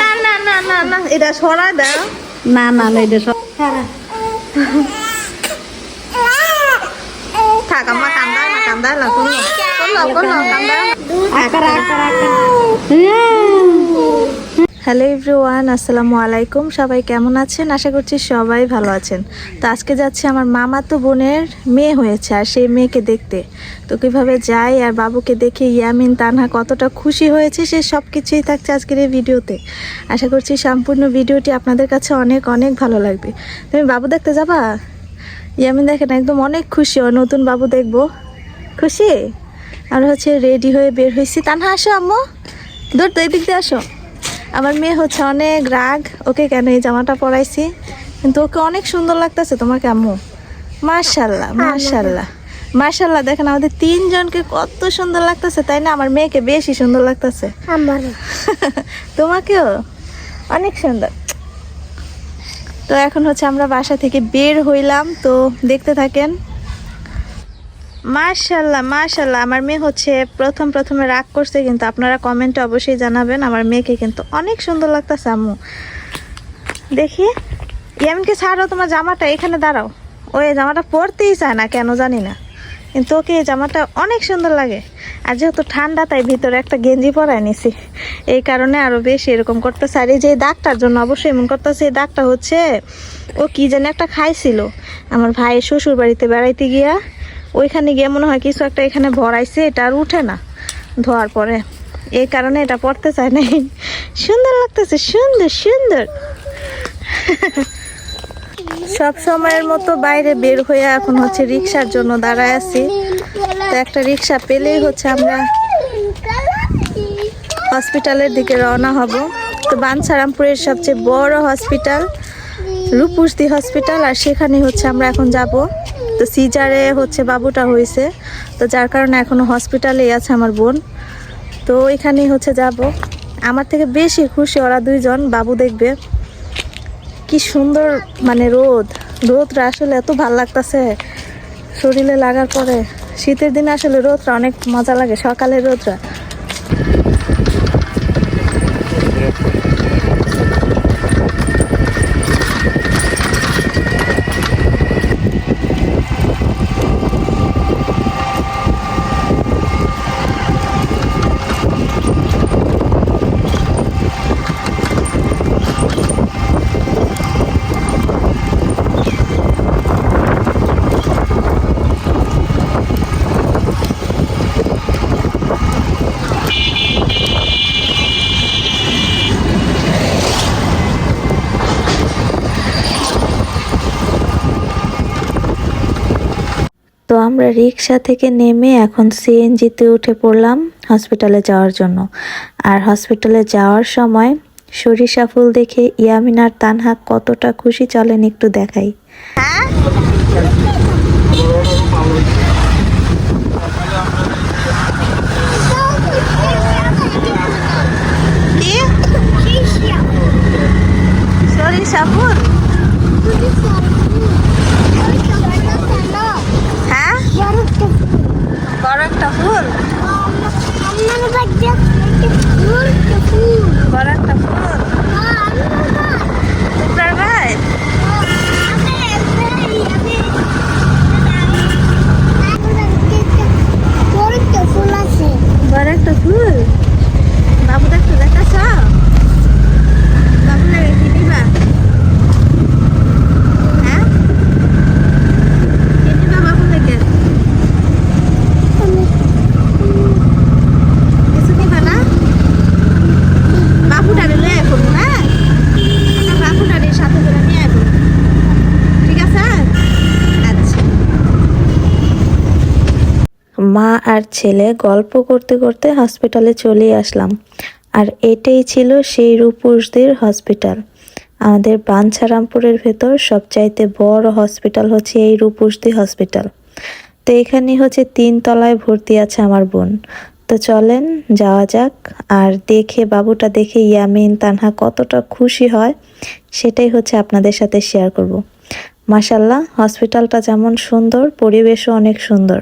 না না না না না এটা সরাই দাও। না না না এটা থাক আম্মা কান্দায় না কান্দায় না করল করল করল কান্দায় আকার আকার আকার। হ্যালো এভরিওয়ান, আসসালামু আলাইকুম। সবাই কেমন আছেন? আশা করছি সবাই ভালো আছেন। তো আজকে যাচ্ছে আমার মামা তো বোনের মেয়ে হয়েছে আর সেই মেয়েকে দেখতে। তো কীভাবে যাই আর বাবুকে দেখে ইয়ামিন, তানহা কতটা খুশি হয়েছে সে সব কিছুই থাকছে আজকের এই ভিডিওতে। আশা করছি সম্পূর্ণ ভিডিওটি আপনাদের কাছে অনেক অনেক ভালো লাগবে। তুমি বাবু দেখতে যাবা? ইয়ামিন দেখেন একদম অনেক খুশি, ও নতুন বাবু দেখব। খুশি? আর হচ্ছে রেডি হয়ে বের হয়েছি। তানহা, আসো আম্মু। দূর তো, এদিক দিয়ে আসো। আমার মেয়ে হচ্ছে অনেক রাগ ওকে কেন এই জামাটা পরাইছি? কিন্তু ওকে অনেক সুন্দর লাগতেছে তোমাকে আম্মু। মার্শাল্লাহ মার্শাল্লাহ মার্শাল্লাহ দেখেন আমাদের তিনজনকে কত সুন্দর লাগতেছে তাই না? আমার মেয়েকে বেশি সুন্দর লাগতেছে। তোমাকেও? অনেক সুন্দর। তো এখন হচ্ছে আমরা বাসা থেকে বের হইলাম তো দেখতে থাকেন। মার্শাল্লাহ মার্শাল্লাহ আমার মেয়ে হচ্ছে প্রথম প্রথমে রাগ করছে, কিন্তু আপনারা কমেন্টে অবশ্যই জানাবেন। আমার মেয়েকে কিন্তু অনেক সুন্দর লাগতেছে, আম্মু। দেখি। এমনকি ছাড়ো, তোমার জামাটা এখানে দাঁড়াও। ও এই জামাটা পরতেই চায় না, কেন জানি না। কিন্তু ওকে এই জামাটা অনেক সুন্দর লাগে। আর যেহেতু ঠান্ডা, তাই ভিতরে একটা গেঞ্জি পরায় নিছি। এই কারণে আরও বেশি এরকম করতেছে। আর এই যে দাগটার জন্য অবশ্যই এমন করতেছে, এই দাগটা হচ্ছে, ও কি যেন একটা খাইছিল। আমার ভাইয়ের শ্বশুর বাড়িতে বেড়াইতে গিয়া ওইখানে গিয়ে মনে হয় কিছু একটা এখানে ভরাইছে, এটা আর উঠে না ধোয়ার পরে। এই কারণে এটা পড়তে চায় নাই। সুন্দর লাগতেছে, সুন্দর সুন্দর। সব সময়ের মতো বাইরে বের হয়ে এখন হচ্ছে রিক্সার জন্য দাঁড়ায় আছি। তো একটা রিক্সা পেলেই হচ্ছে আমরা হসপিটালের দিকে রওনা হব। তো বানসারামপুরের সবচেয়ে বড় হসপিটাল, রূপুসদি হসপিটাল, আর সেখানে হচ্ছে আমরা এখন যাব। তো সিজারে হচ্ছে বাবুটা হয়েছে। তো যার কারণে এখনও হসপিটালেই আছে আমার বোন। তো ওইখানেই হচ্ছে যাব। আমার থেকে বেশি খুশি ওরা দুইজন, বাবু দেখবে। কি সুন্দর মানে রোদ। রোদটা আসলে এত ভালো লাগতেছে শরীরে লাগার পরে। শীতের দিনে আসলে রোদটা অনেক মজা লাগে, সকালের রোদটা। আমরা রিক্সা থেকে নেমে এখন সিএনজিতে উঠে পড়লাম হসপিটালে যাওয়ার জন্য। আর হসপিটালে যাওয়ার সময় সরিষা ফুল দেখে ইয়ামিনার তানহা কতটা খুশি চলেন একটু দেখাই। সরিষা ফুল? বড় একটা ফুল? বড় একটা ফুল উপরের গায়ে বড় একটা ফুল বাবু দেখতে দেখাছ বাবু লাগে কি দিবা হ্যাঁ কি দিবা বাবু থেকে কিছু দিবা না বাবুটারে লয়ে আইব হ্যাঁ আমার বাবুটারে সাথে করে নিয়ে আইব ঠিক আছে আচ্ছা মা আর ছেলে গল্প করতে করতে হসপিটালে চলে আসলাম। আর এটাই ছিল সেই রূপুসদের হসপিটাল। আমাদের বাঞ্ছারামপুরের ভেতর সবচাইতে বড় হসপিটাল হচ্ছে এই রূপুসদি হসপিটাল। তো এখানে হচ্ছে তিন তলায় ভর্তি আছে আমার বোন। তো চলেন, যাওয়া যাক। আর দেখে, বাবুটা দেখে ইয়ামিন, তানহা কতটা খুশি হয়, সেটাই হচ্ছে আপনাদের সাথে শেয়ার করব। মাসাল্লাহ হসপিটালটা যেমন সুন্দর, পরিবেশও অনেক সুন্দর।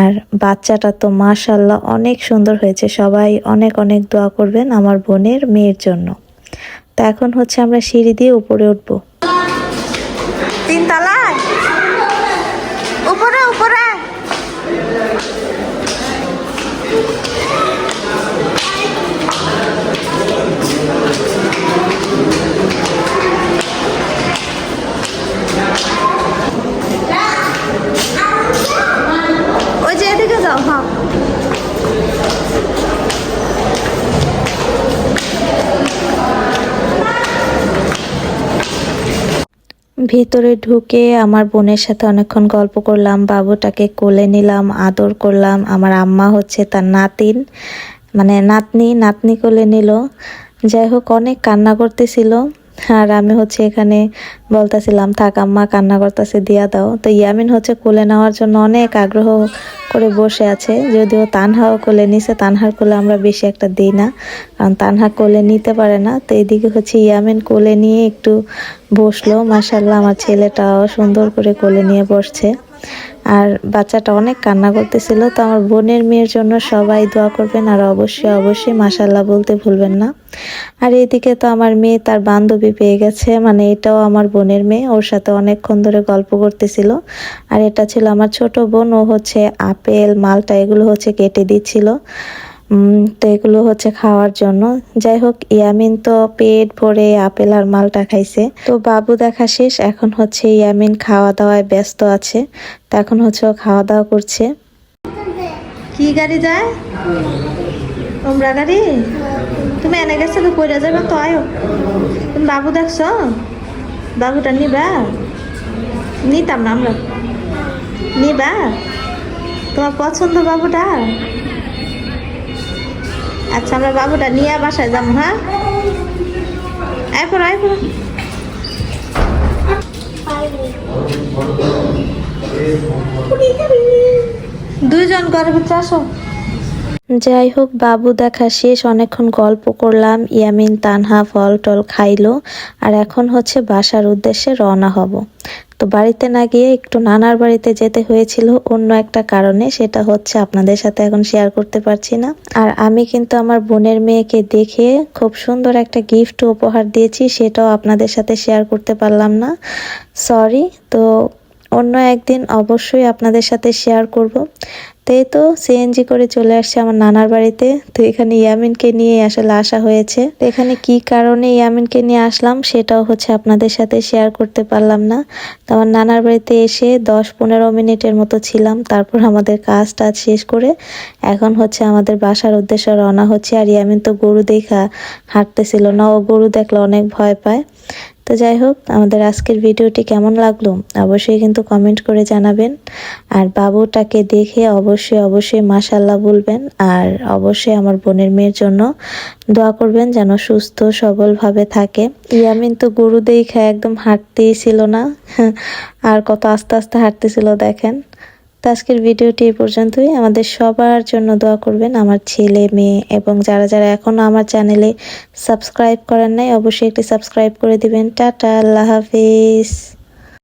আর বাচ্চাটা তো মাশাল্লাহ অনেক সুন্দর হয়েছে। সবাই অনেক অনেক দোয়া করবেন আমার বোনের মেয়ের জন্য। তা এখন হচ্ছে আমরা সিঁড়ি দিয়ে উপরে উঠবো। উপরে উপরে। হ্যাঁ। ভিতরে ঢুকে আমার বোনের সাথে অনেকক্ষণ গল্প করলাম, বাবুটাকে কোলে নিলাম, আদর করলাম, আমার আম্মা হচ্ছে তার নাতিন মানে নাতনি নাতনি কোলে নিল। যাই হোক, অনেক কান্না করতেছিল। আর আমি হচ্ছে এখানে বলতেছিলাম, থাক আম্মা, কান্না করতেছে, দিয়া দাও। তো ইয়ামিন হচ্ছে কোলে নেওয়ার জন্য অনেক আগ্রহ করে বসে আছে। যদিও তানহাও কোলে নিছে, তানহার কোলে আমরা বেশি একটা দিই না, কারণ তানহা কোলে নিতে পারে না। তো এদিকে হচ্ছে ইয়ামিন কোলে নিয়ে একটু বসল। মাসাল্লাহ আমার ছেলেটাও সুন্দর করে কোলে নিয়ে বসছে। আর বাচ্চাটা অনেক কান্না করতেছিল, তো আমার বোনের মেয়ের জন্য সবাই দোয়া করবেন আর অবশ্যই অবশ্যই মাসাল্লাহ বলতে ভুলবেন না। আর এদিকে তো আমার মেয়ে তার বান্ধবী পেয়ে গেছে মানে এটাও আমার বোনের মেয়ে, ওর সাথে অনেকক্ষণ ধরে গল্প করতেছিল। আর এটা ছিল আমার ছোট বোন, ও হচ্ছে আপেল, মালটা এগুলো হচ্ছে কেটে দিচ্ছিল। তো এগুলো হচ্ছে খাওয়ার জন্য। যাই হোক, ইয়ামিন তো পেট ভরে আপেল আর মালটা খাইছে। তো বাবু দেখা শেষ, এখন হচ্ছে ইয়ামিন খাওয়া দাওয়ায় ব্যস্ত আছে। তো এখন হচ্ছে ও খাওয়া দাওয়া করছে। কি গাড়ি যায়? তোমরা গাড়ি? তুমি এনে গেছো তো কইরা যাবে তো আয়ো। তুমি বাবু দেখছ? বাবুটা নিবা? নিতাম না আমরা। নিবা? তোমার পছন্দ বাবুটা? আচ্ছা আমরা বাবুটা নিয়ে বাসায় যাব হ্যাঁ? আয় পড়ো দুইজন ঘরের ভিতরে আসো। যাই হোক, বাবু দেখা শেষ, অনেকক্ষণ গল্প করলাম, ইয়ামিন, তানহা ফল টল খাইলো, আর এখন হচ্ছে বাসার উদ্দেশ্যে রওনা হব। তো বাড়িতে না গিয়ে একটু নানার বাড়িতে যেতে হয়েছিল অন্য একটা কারণে, সেটা হচ্ছে আপনাদের সাথে এখন শেয়ার করতে পারছি না। আর আমি কিন্তু আমার বোনের মেয়েকে দেখে খুব সুন্দর একটা গিফট উপহার দিয়েছি, সেটাও আপনাদের সাথে শেয়ার করতে পারলাম না। সরি তো অন্য একদিন অবশ্যই আপনাদের সাথে শেয়ার করব। তো এই তো সিএনজি করে চলে আসছে আমার নানার বাড়িতে। তো এখানে ইয়ামিনকে নিয়ে আসলে আসা হয়েছে। তো এখানে কি কারণে ইয়ামিনকে নিয়ে আসলাম সেটাও হচ্ছে আপনাদের সাথে শেয়ার করতে পারলাম না। তো আমার নানার বাড়িতে এসে দশ পনেরো মিনিটের মতো ছিলাম। তারপর আমাদের কাজ টাজ শেষ করে এখন হচ্ছে আমাদের বাসার উদ্দেশ্যে রওনা হচ্ছে। আর ইয়ামিন তো গরু দেখা হাঁটতেছিল না, ও গরু দেখলে অনেক ভয় পায়। তো যাই হোক, আমাদের আজকের ভিডিওটি কেমন লাগল অবশ্যই কিন্তু কমেন্ট করে জানাবেন। আর বাবুটাকে দেখে অবশ্যই অবশ্যই মাশাল্লাহ বলবেন। আর অবশ্যই আমার বোনের মেয়ের জন্য দোয়া করবেন যেন সুস্থ, সবলভাবে থাকে। ইয়ামিন তো গরু দেখা একদম হাঁটতেই ছিল না। আর কত আস্তে আস্তে হাঁটতেছিল দেখেন। তো আজকের ভিডিওটি এই পর্যন্তই। আমাদের সবার জন্য দোয়া করবেন আমার ছেলে, মেয়ে এবং যারা যারা এখনও আমার চ্যানেলে সাবস্ক্রাইব করেন নাই, অবশ্যই একটি সাবস্ক্রাইব করে দিবেন। টাটা, আল্লাহ হাফিজ।